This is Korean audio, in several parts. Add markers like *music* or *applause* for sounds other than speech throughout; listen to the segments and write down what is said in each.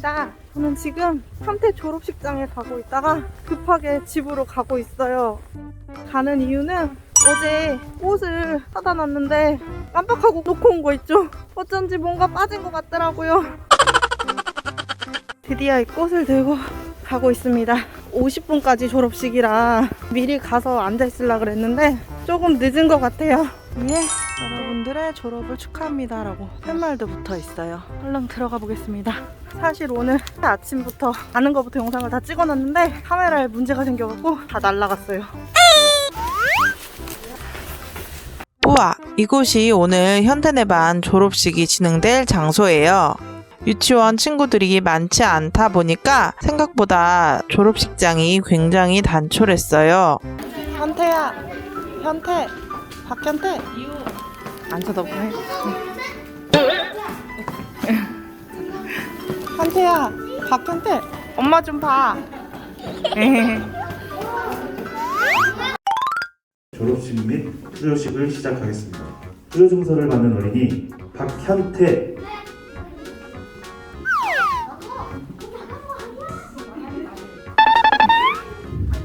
왔습니다. 저는 지금 현태 졸업식장에 가고 있다가 급하게 집으로 가고 있어요. 가는 이유는 어제 꽃을 사다 놨는데 깜빡하고 놓고 온 거 있죠? 어쩐지 뭔가 빠진 것 같더라고요. 드디어 이 꽃을 들고 가고 있습니다. 50분까지 졸업식이라 미리 가서 앉아 있으려 그랬는데 조금 늦은 것 같아요. 위에 여러분들의 졸업을 축하합니다라고 팻말도 붙어 있어요. 얼른 들어가 보겠습니다. 사실 오늘 아침부터 가는 것부터 영상을 다 찍어놨는데 카메라에 문제가 생겨갖고 다 날라갔어요. 우와, 이곳이 오늘 현대내 반 졸업식이 진행될 장소예요. 유치원 친구들이 많지 않다 보니까 생각보다 졸업식장이 굉장히 단촐했어요. 현태야, 현태, 박현태. 안 쳐다보네. 현태야, 박현태. 엄마 좀 봐. 졸업식 및 수료식을 시작하겠습니다. 수료 증서를 받는 어린이 박현태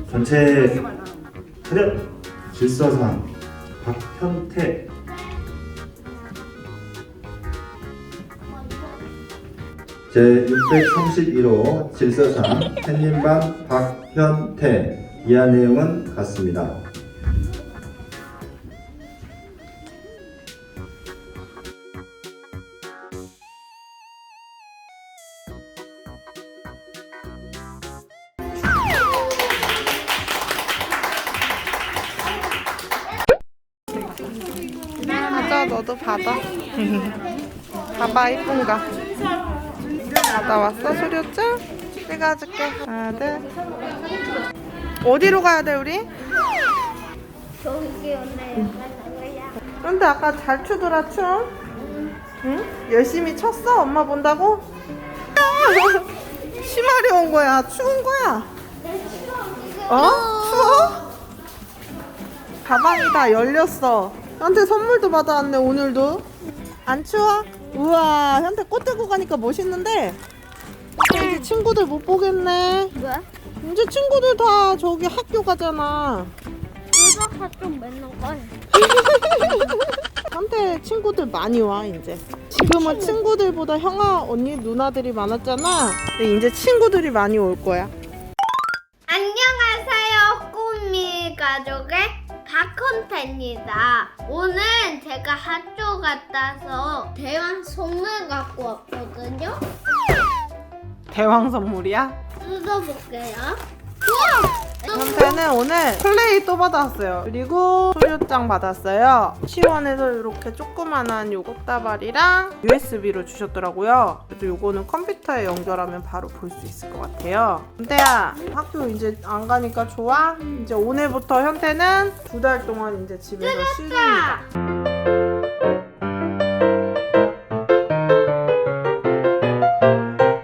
전체 차렷 질서상 박현태 제631호 질서상 햇님반 박현태 이하 내용은 같습니다. 맞아, 너도 받아. *laughs* 봐봐, 이쁜가. 받아왔어, 수료증? 찍어줄게. 하나, 둘. 어디로 가야 돼, 우리? 그런데 아까 잘 추더라, 춤? 응? 열심히 췄어? 엄마 본다고? *laughs* 심하리 온 거야. 추운 거야. 어? 추워? 가방이 다 열렸어. 현태 선물도 받아왔네, 오늘도. 안 추워? 우와, 현태 꽃 들고 가니까 멋있는데? 이제 친구들 못 보겠네. 뭐야? 이제 친구들 다 저기 학교 가잖아. 누가 좀 맨날 걸? 한테 *laughs* 친구들 많이 와 이제 지금은 친구들보다 형아 언니 누나들이 많았잖아 근데 이제 친구들이 많이 올 거야 안녕하세요, 꼬미 가족의 박콘태입니다. 오늘 제가 학교 갔다서 대왕 선물 갖고 왔거든요. 대왕 선물이야? 뜯어볼게요. 현 태는 오늘 플레이 또 받았어요. 그리고 소유장 받았어요. 시원에서 이렇게 조그만한 요겁다발이랑 USB로 주셨더라고요. 그래도 요거는 컴퓨터에 연결하면 바로 볼 수 있을 것 같아요. 현태야 학교 이제 안 가니까 좋아? 이제 오늘부터 현태는 두 달 동안 이제 집에서 쉬입니다